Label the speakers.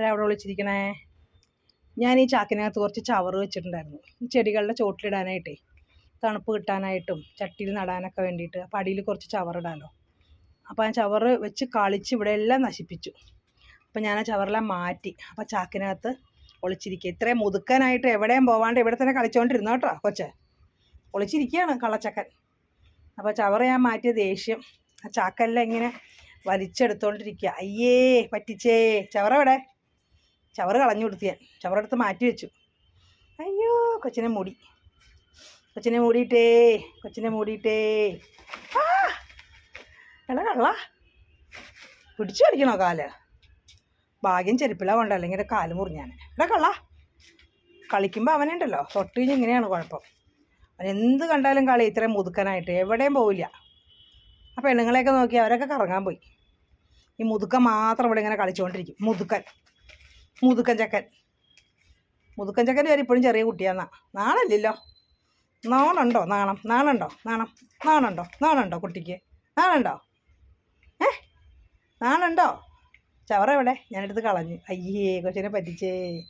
Speaker 1: ആരാ അവിടെ വിളിച്ചിരിക്കണേ? ഞാൻ ഈ ചാക്കിനകത്ത് കുറച്ച് ചവർ വെച്ചിട്ടുണ്ടായിരുന്നു. ഈ ചെടികളുടെ ചോട്ടിലിടാനായിട്ടേ തണുപ്പ് കിട്ടാനായിട്ടും ചട്ടിയിൽ നടാനൊക്കെ വേണ്ടിയിട്ട് അപ്പം അടിയിൽ കുറച്ച് ചവറിടാലോ. അപ്പോൾ ആ ചവറ് വെച്ച് കളിച്ച് ഇവിടെ എല്ലാം നശിപ്പിച്ചു. അപ്പം ഞാൻ ആ ചവറെല്ലാം മാറ്റി അപ്പം ചാക്കിനകത്ത് ഒളിച്ചിരിക്കുക ഇത്രയും മുതുക്കാനായിട്ട് എവിടെയും പോവാണ്ട് ഇവിടെ തന്നെ കളിച്ചുകൊണ്ടിരുന്നു കേട്ടോ കൊച്ചെ? ഒളിച്ചിരിക്കുകയാണ് കള്ളച്ചക്കൻ. അപ്പോൾ ചവർ ഞാൻ മാറ്റിയ ദേഷ്യം ആ ചാക്കെല്ലാം ഇങ്ങനെ വലിച്ചെടുത്തോണ്ടിരിക്കുക അയ്യേ പറ്റിച്ചേ. ചവറ എവിടെ ചവറ് കളഞ്ഞു കൊടുത്തു ചവറെടുത്ത് മാറ്റി വെച്ചു. അയ്യോ കൊച്ചിനെ മൂടി. കൊച്ചിനെ മൂടിയിട്ടേ കൊച്ചിനെ മൂടിയിട്ടേ. ആ എടാ കള്ള. പിടിച്ചു കളിക്കണോ കാൽ? ഭാഗ്യം ചെരുപ്പില കൊണ്ട് അല്ലെങ്കിൽ കാൽ മുറിഞ്ഞാൻ എടാ കള്ള. കളിക്കുമ്പോൾ അവനുണ്ടല്ലോ. തൊട്ട് കഴിഞ്ഞ് ഇങ്ങനെയാണ് കുഴപ്പം. അവൻ എന്ത് കണ്ടാലും കളി ഇത്രയും മുതുക്കനായിട്ട്. എവിടെയും പോവില്ല. ആ പെണ്ണുങ്ങളെയൊക്കെ നോക്കി അവരൊക്കെ കറങ്ങാൻ പോയി. ഈ മുതുക്കൻ മാത്രം ഇവിടെ ഇങ്ങനെ കളിച്ചുകൊണ്ടിരിക്കും. മുതുക്കൻ. മുതുക്കൻ ചക്കൻ. മുതുക്കൻ ചക്കൻ വരെ ഇപ്പോഴും ചെറിയ കുട്ടിയാന്നാ. നാണല്ലോ നാണുണ്ടോ നാണം. നാണുണ്ടോ നാണം. നാണുണ്ടോ നാണുണ്ടോ കുട്ടിക്ക്? നാണുണ്ടോ ഏ? നാണുണ്ടോ ചവറ എവിടെ ഞാനെടുത്ത് കളഞ്ഞു. അയ്യേ കൊച്ചിനെ പറ്റിച്ചേ.